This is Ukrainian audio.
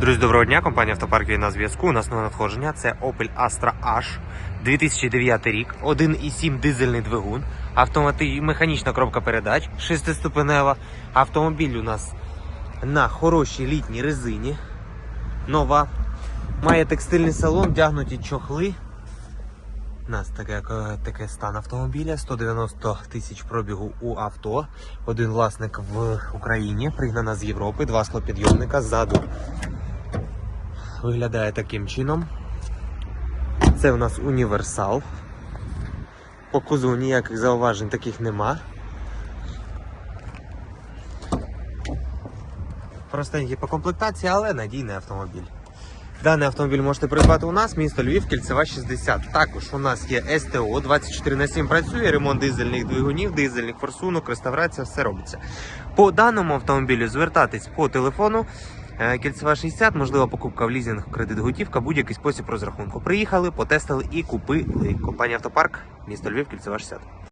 Друзі, доброго дня. Компанія Автопарк на зв'язку. У нас нове надходження. Це Opel Astra H 2009 рік, 1,7 дизельний двигун, автомати... механічна коробка передач, шестиступенева. Автомобіль у нас на хорошій літній резині. Нова. Має текстильний салон, вдягнуті чохли. У нас таке, таке стан автомобіля, 190 тисяч пробігу у авто. Один власник в Україні, пригнана з Європи, два склопідйомника ззаду. Виглядає таким чином. Це у нас універсал. По кузову ніяких зауважень таких нема. Простенький по комплектації, але надійний автомобіль. Даний автомобіль можете придбати у нас, місто Львів, кільцева 60. Також у нас є СТО 24 на 7 працює, ремонт дизельних двигунів, дизельних форсунок, реставрація, все робиться. По даному автомобілю звертатись по телефону. Е, Кільцева 60, можлива покупка в лізінг, кредит готівка, будь-який спосіб розрахунку. Приїхали, потестили і купили. Компанія Автопарк, місто Львів, кільцева 60.